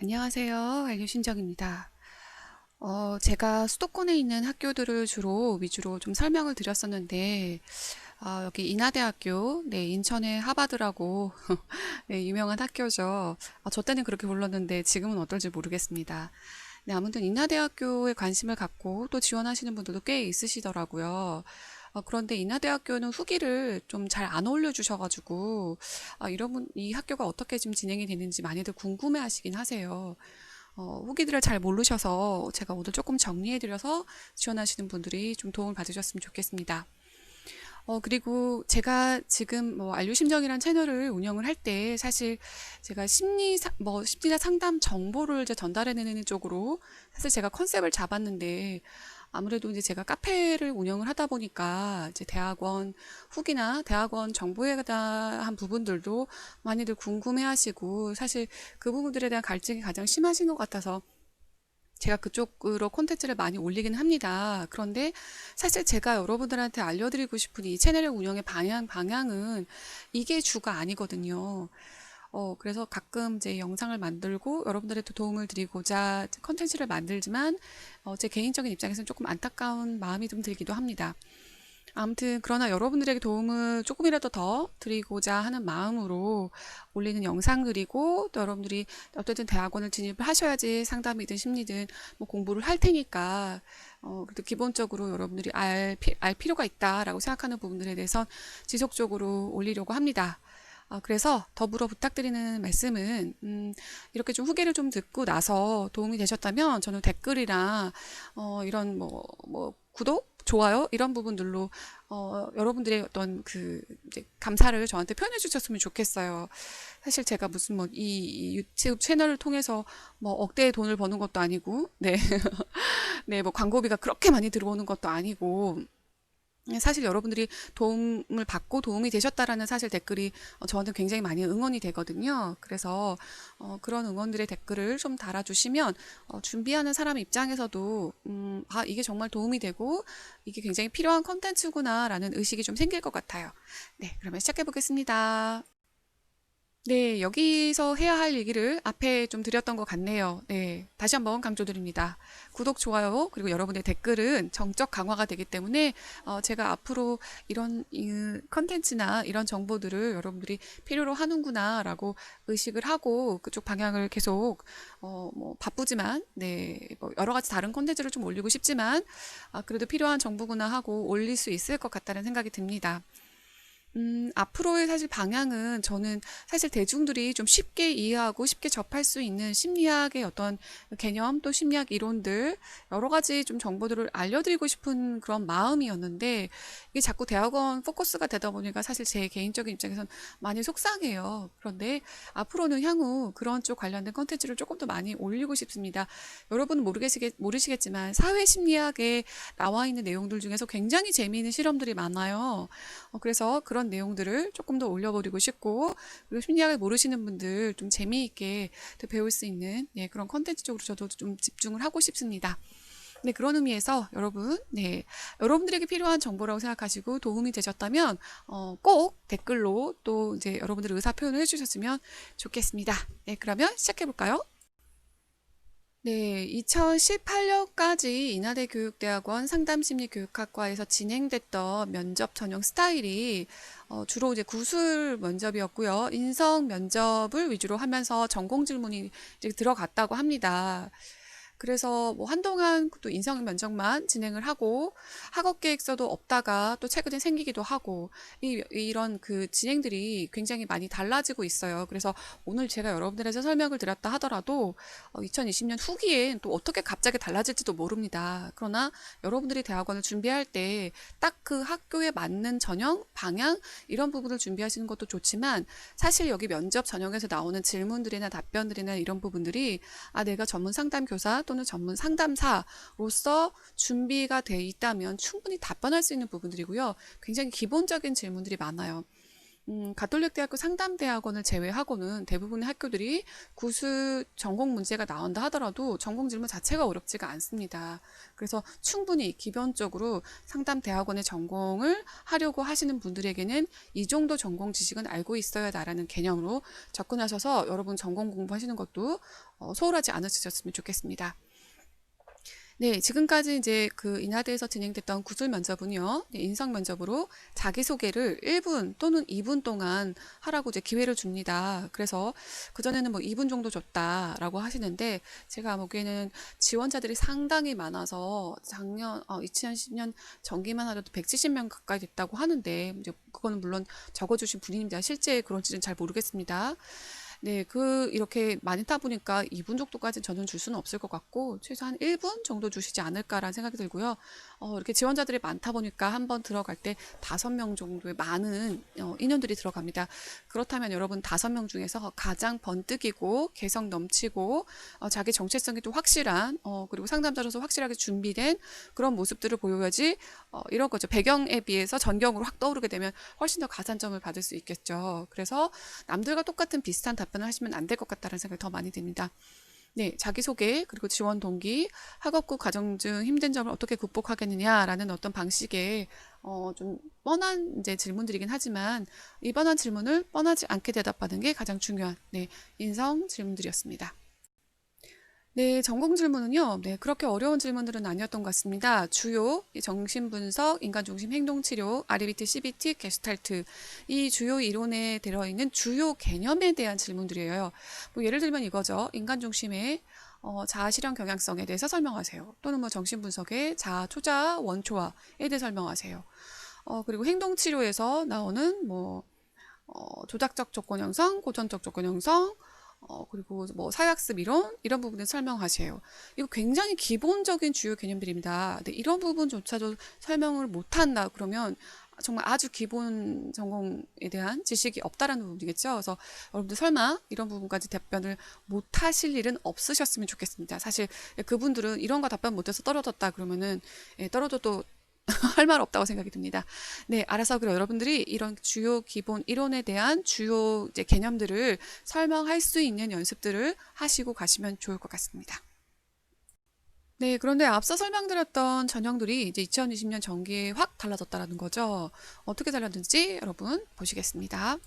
안녕하세요. 알류신정입니다. 어, 제가 수도권에 있는 학교들을 주로 위주로 좀 설명을 드렸었는데, 아, 여기 인하대학교, 네, 인천의 하바드라고, 네, 유명한 학교죠. 아, 저 때는 그렇게 불렀는데 지금은 어떨지 모르겠습니다. 네, 아무튼 인하대학교에 관심을 갖고 또 지원하시는 분들도 꽤 있으시더라고요. 어, 그런데 인하대학교는 후기를 좀 잘 안 올려주셔가지고, 아, 이런 분, 이 학교가 어떻게 지금 진행이 되는지 많이들 궁금해 하시긴 하세요. 어, 후기들을 잘 모르셔서 제가 오늘 조금 정리해드려서 지원하시는 분들이 좀 도움을 받으셨으면 좋겠습니다. 어, 그리고 제가 지금 뭐 알류심정이란 채널을 운영을 할 때 사실 제가 심리, 사- 뭐 심리나 상담 정보를 이제 전달해내는 쪽으로 사실 제가 컨셉을 잡았는데 아무래도 이제 제가 카페를 운영을 하다 보니까 이제 대학원 후기나 대학원 정보에 대한 부분들도 많이들 궁금해 하시고 사실 그 부분들에 대한 갈증이 가장 심하신 것 같아서 제가 그쪽으로 콘텐츠를 많이 올리긴 합니다. 그런데 사실 제가 여러분들한테 알려드리고 싶은 이 채널의 운영의 방향, 방향은 이게 주가 아니거든요. 어, 그래서 가끔 이제 영상을 만들고 여러분들한테 도움을 드리고자 컨텐츠를 만들지만 어, 제 개인적인 입장에서는 조금 안타까운 마음이 좀 들기도 합니다. 아무튼 그러나 여러분들에게 도움을 조금이라도 더 드리고자 하는 마음으로 올리는 영상들이고 또 여러분들이 어쨌든 대학원을 진입을 하셔야지 상담이든 심리든 뭐 공부를 할 테니까 어 그래도 기본적으로 여러분들이 알, 피- 알 필요가 있다라고 생각하는 부분들에 대해서 지속적으로 올리려고 합니다. 아, 그래서 더불어 부탁드리는 말씀은, 음, 이렇게 좀 후기를 좀 듣고 나서 도움이 되셨다면 저는 댓글이랑, 어, 이런 뭐, 뭐, 구독? 좋아요? 이런 부분들로, 어, 여러분들의 어떤 그, 이제 감사를 저한테 표현해 주셨으면 좋겠어요. 사실 제가 무슨 뭐, 이, 이 유튜브 채널을 통해서 뭐, 억대의 돈을 버는 것도 아니고, 네. 네, 뭐, 광고비가 그렇게 많이 들어오는 것도 아니고, 사실 여러분들이 도움을 받고 도움이 되셨다라는 사실 댓글이 어, 저한테 굉장히 많이 응원이 되거든요. 그래서 어, 그런 응원들의 댓글을 좀 달아주시면 어, 준비하는 사람 입장에서도 음, 아 이게 정말 도움이 되고 이게 굉장히 필요한 컨텐츠구나라는 의식이 좀 생길 것 같아요. 네, 그러면 시작해 보겠습니다. 네, 여기서 해야 할 얘기를 앞에 좀 드렸던 것 같네요. 네, 다시 한번 강조드립니다. 구독, 좋아요, 그리고 여러분의 댓글은 정적 강화가 되기 때문에 어, 제가 앞으로 이런 이, 컨텐츠나 이런 정보들을 여러분들이 필요로 하는구나라고 의식을 하고 그쪽 방향을 계속 어, 뭐 바쁘지만 네, 뭐 여러 가지 다른 컨텐츠를 좀 올리고 싶지만 아, 그래도 필요한 정보구나 하고 올릴 수 있을 것 같다는 생각이 듭니다. 음, 앞으로의 사실 방향은 저는 사실 대중들이 좀 쉽게 이해하고 쉽게 접할 수 있는 심리학의 어떤 개념 또 심리학 이론들 여러 가지 좀 정보들을 알려드리고 싶은 그런 마음이었는데 이게 자꾸 대학원 포커스가 되다 보니까 사실 제 개인적인 입장에선 많이 속상해요. 그런데 앞으로는 향후 그런 쪽 관련된 컨텐츠를 조금 더 많이 올리고 싶습니다. 여러분은 모르겠, 모르시겠지만 사회 심리학에 나와 있는 내용들 중에서 굉장히 재미있는 실험들이 많아요. 어, 그래서 그런 내용들을 조금 더 올려버리고 싶고, 그리고 심리학을 모르시는 분들 좀 재미있게 또 배울 수 있는 네, 그런 컨텐츠 쪽으로 저도 좀 집중을 하고 싶습니다. 네, 그런 의미에서 여러분, 네, 여러분들에게 필요한 정보라고 생각하시고 도움이 되셨다면, 어, 꼭 댓글로 또 이제 여러분들의 의사 표현을 해주셨으면 좋겠습니다. 네, 그러면 시작해볼까요? 네, 2018년까지 인하대 교육대학원 상담심리교육학과에서 진행됐던 면접 전형 스타일이 어, 주로 이제 구술 면접이었고요. 인성 면접을 위주로 하면서 전공 질문이 이제 들어갔다고 합니다. 그래서 뭐 한동안 또 인성 면접만 진행을 하고 학업 계획서도 없다가 또 최근에 생기기도 하고 이, 이런 그 진행들이 굉장히 많이 달라지고 있어요. 그래서 오늘 제가 여러분들에게 설명을 드렸다 하더라도 어, 2020년 후기엔 또 어떻게 갑자기 달라질지도 모릅니다. 그러나 여러분들이 대학원을 준비할 때 딱 그 학교에 맞는 전형, 방향 이런 부분을 준비하시는 것도 좋지만 사실 여기 면접 전형에서 나오는 질문들이나 답변들이나 이런 부분들이 아 내가 전문 상담 교사 또는 전문 상담사로서 준비가 돼 있다면 충분히 답변할 수 있는 부분들이고요. 굉장히 기본적인 질문들이 많아요. 음, 가톨릭 대학교 상담 대학원을 제외하고는 대부분의 학교들이 구수 전공 문제가 나온다 하더라도 전공 질문 자체가 어렵지가 않습니다. 그래서 충분히 기본적으로 상담 대학원의 전공을 하려고 하시는 분들에게는 이 정도 전공 지식은 알고 있어야 나라는 개념으로 접근하셔서 여러분 전공 공부하시는 것도 어, 소홀하지 않으셨으면 좋겠습니다. 네, 지금까지 이제 그 인하대에서 진행됐던 구술 면접은요, 네, 인성 면접으로 자기소개를 1분 또는 2분 동안 하라고 이제 기회를 줍니다. 그래서 그전에는 뭐 2분 정도 줬다라고 하시는데, 제가 보기에는 지원자들이 상당히 많아서 작년, 어, 2010년 전기만 하더라도 170명 가까이 됐다고 하는데, 이제 그거는 물론 적어주신 분입니다. 실제 그런지는 잘 모르겠습니다. 네, 그 이렇게 많이 타 보니까 2분 정도까지 저는 줄 수는 없을 것 같고 최소한 1분 정도 주시지 않을까라는 생각이 들고요. 어, 이렇게 지원자들이 많다 보니까 한번 들어갈 때 5명 정도의 많은 어, 인원들이 들어갑니다. 그렇다면 여러분 5명 중에서 가장 번뜩이고 개성 넘치고 어, 자기 정체성이 또 확실한 어, 그리고 상담자로서 확실하게 준비된 그런 모습들을 보여야지 어, 이런 거죠. 배경에 비해서 전경으로 확 떠오르게 되면 훨씬 더 가산점을 받을 수 있겠죠. 그래서 남들과 똑같은 비슷한 답 변을 하시면 안 될 것 같다는 생각이 더 많이 듭니다. 네, 자기소개, 그리고 지원 동기, 학업고 과정 중 힘든 점을 어떻게 극복하겠느냐라는 어떤 방식의, 어, 좀 뻔한 이제 질문들이긴 하지만, 이 뻔한 질문을 뻔하지 않게 대답하는 게 가장 중요한, 네, 인성 질문들이었습니다. 네, 전공 질문은요. 네, 그렇게 어려운 질문들은 아니었던 것 같습니다. 주요 이 정신분석, 인간중심 행동치료, RBT, CBT, 게스탈트 이 주요 이론에 들어있는 주요 개념에 대한 질문들이에요. 뭐 예를 들면 이거죠. 인간중심의 어, 자아 실현 경향성에 대해서 설명하세요. 또는 뭐 정신분석의 자아 초자 원초화에 대해 설명하세요. 어, 그리고 행동치료에서 나오는 뭐 어, 조작적 조건 형성, 고전적 조건 형성, 어, 그리고 뭐 사약습 이론 이런 부분을 설명하세요. 이거 굉장히 기본적인 주요 개념들입니다. 근데 이런 부분조차도 설명을 못한다 그러면 정말 아주 기본 전공에 대한 지식이 없다라는 부분이겠죠. 그래서 여러분들 설마 이런 부분까지 답변을 못 하실 일은 없으셨으면 좋겠습니다. 사실 그분들은 이런 거 답변 못해서 떨어졌다 그러면은 예, 떨어져도 할 말 없다고 생각이 듭니다. 네, 알아서 그럼 여러분들이 이런 주요 기본 이론에 대한 주요 이제 개념들을 설명할 수 있는 연습들을 하시고 가시면 좋을 것 같습니다. 네, 그런데 앞서 설명드렸던 전형들이 이제 2020년 전기에 확 달라졌다라는 거죠. 어떻게 달랐는지 여러분 보시겠습니다.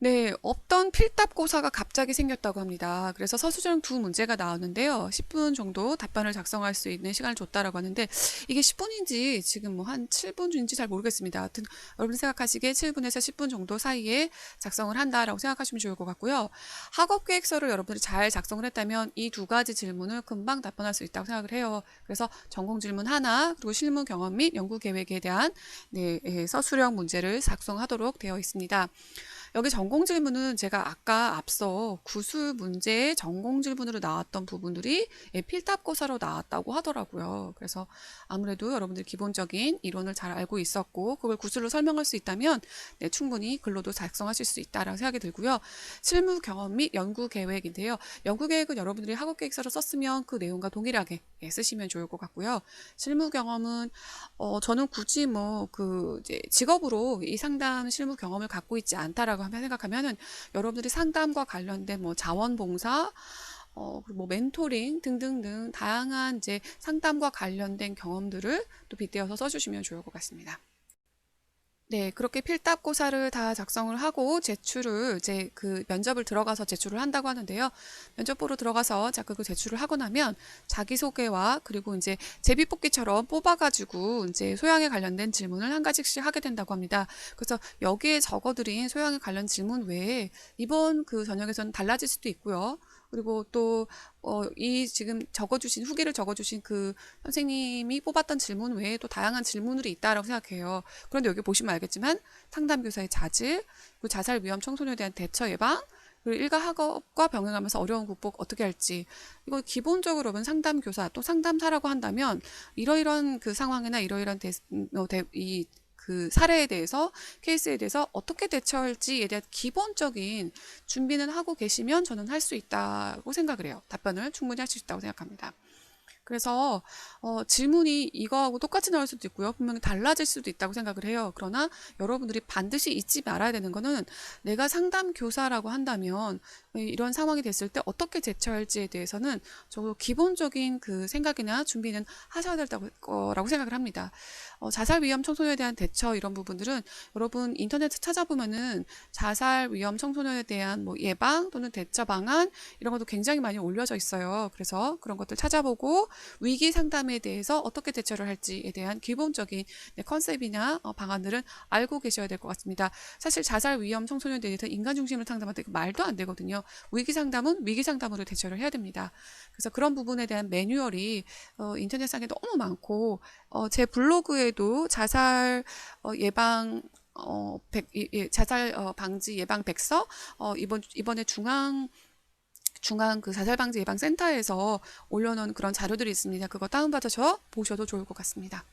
네, 없던 필답고사가 갑자기 생겼다고 합니다. 그래서 서술형 두 문제가 나왔는데요. 10분 정도 답변을 작성할 수 있는 시간을 줬다라고 하는데 이게 10분인지 지금 뭐 한 7분인지 잘 모르겠습니다. 하여튼 여러분 생각하시기에 7분에서 10분 정도 사이에 작성을 한다라고 생각하시면 좋을 것 같고요. 학업 계획서를 여러분들이 잘 작성을 했다면 이 두 가지 질문을 금방 답변할 수 있다고 생각을 해요. 그래서 전공 질문 하나 그리고 실무 경험 및 연구 계획에 대한 네, 예, 서술형 문제를 작성하도록 되어 있습니다. 여기 전공 질문은 제가 아까 앞서 구술 문제의 전공 질문으로 나왔던 부분들이 예, 필답고사로 나왔다고 하더라고요. 그래서 아무래도 여러분들 기본적인 이론을 잘 알고 있었고 그걸 구술로 설명할 수 있다면 네, 충분히 글로도 작성하실 수 있다라고 생각이 들고요. 실무 경험 및 연구 계획인데요. 연구 계획은 여러분들이 학업 계획서를 썼으면 그 내용과 동일하게 예, 쓰시면 좋을 것 같고요. 실무 경험은 어, 저는 굳이 뭐 그 직업으로 이 상담 실무 경험을 갖고 있지 않다라고 생각하면은 여러분들이 상담과 관련된 뭐 자원봉사 어, 그리고 뭐 멘토링 등등등 다양한 이제 상담과 관련된 경험들을 또 빗대어서 써주시면 좋을 것 같습니다. 네, 그렇게 필답고사를 다 작성을 하고 제출을 이제 그 면접을 들어가서 제출을 한다고 하는데요. 면접 보러 들어가서 자, 그 제출을 하고 나면 자기소개와 그리고 이제 제비뽑기처럼 뽑아가지고 이제 소양에 관련된 질문을 한 가지씩 하게 된다고 합니다. 그래서 여기에 적어드린 소양에 관련 질문 외에 이번 그 전형에서는 달라질 수도 있고요. 그리고 또, 어, 이 지금 적어주신, 후기를 적어주신 그 선생님이 뽑았던 질문 외에 또 다양한 질문들이 있다라고 생각해요. 그런데 여기 보시면 알겠지만 상담교사의 자질, 그리고 자살 위험 청소년에 대한 대처 예방, 그리고 일과 학업과 병행하면서 어려운 극복 어떻게 할지 이거 기본적으로는 상담 교사 또 상담사라고 한다면 이러이런 그 상황이나 이러이런 대, 어, 대, 이 그 사례에 대해서 케이스에 대해서 어떻게 대처할지에 대한 기본적인 준비는 하고 계시면 저는 할 수 있다고 생각을 해요. 답변을 충분히 할 수 있다고 생각합니다. 그래서 어, 질문이 이거하고 똑같이 나올 수도 있고요. 분명히 달라질 수도 있다고 생각을 해요. 그러나 여러분들이 반드시 잊지 말아야 되는 거는 내가 상담 교사라고 한다면 이런 상황이 됐을 때 어떻게 대처할지에 대해서는 적어도 기본적인 그 생각이나 준비는 하셔야 될 거라고 생각을 합니다. 어, 자살 위험 청소년에 대한 대처 이런 부분들은 여러분 인터넷 찾아보면은 자살 위험 청소년에 대한 뭐 예방 또는 대처 방안 이런 것도 굉장히 많이 올려져 있어요. 그래서 그런 것들 찾아보고 위기 상담에 대해서 어떻게 대처를 할지에 대한 기본적인 네, 컨셉이나 어, 방안들은 알고 계셔야 될 것 같습니다. 사실 자살 위험 청소년에 대해서 인간 중심으로 상담할 때 말도 안 되거든요. 위기 상담은 위기 상담으로 대처를 해야 됩니다. 그래서 그런 부분에 대한 매뉴얼이 어, 인터넷상에 너무 많고 어, 제 블로그에 도 자살 어, 예방 어, 백, 예, 예, 자살 어, 방지 예방 백서 어, 이번 이번에 중앙 중앙 그 자살 방지 예방 센터에서 올려놓은 그런 자료들이 있습니다. 그거 다운받아서 보셔도 좋을 것 같습니다.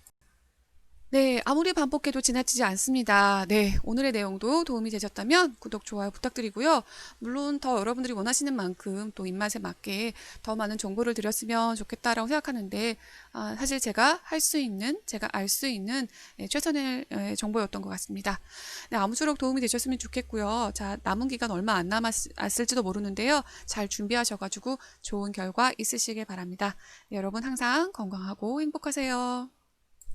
네, 아무리 반복해도 지나치지 않습니다. 네, 오늘의 내용도 도움이 되셨다면 구독, 좋아요 부탁드리고요. 물론 더 여러분들이 원하시는 만큼 또 입맛에 맞게 더 많은 정보를 드렸으면 좋겠다라고 생각하는데, 아, 사실 제가 할 수 있는, 제가 알 수 있는 예, 최선의 예, 정보였던 것 같습니다. 네, 아무쪼록 도움이 되셨으면 좋겠고요. 자, 남은 기간 얼마 안 남았을지도 모르는데요. 잘 준비하셔가지고 좋은 결과 있으시길 바랍니다. 네, 여러분 항상 건강하고 행복하세요.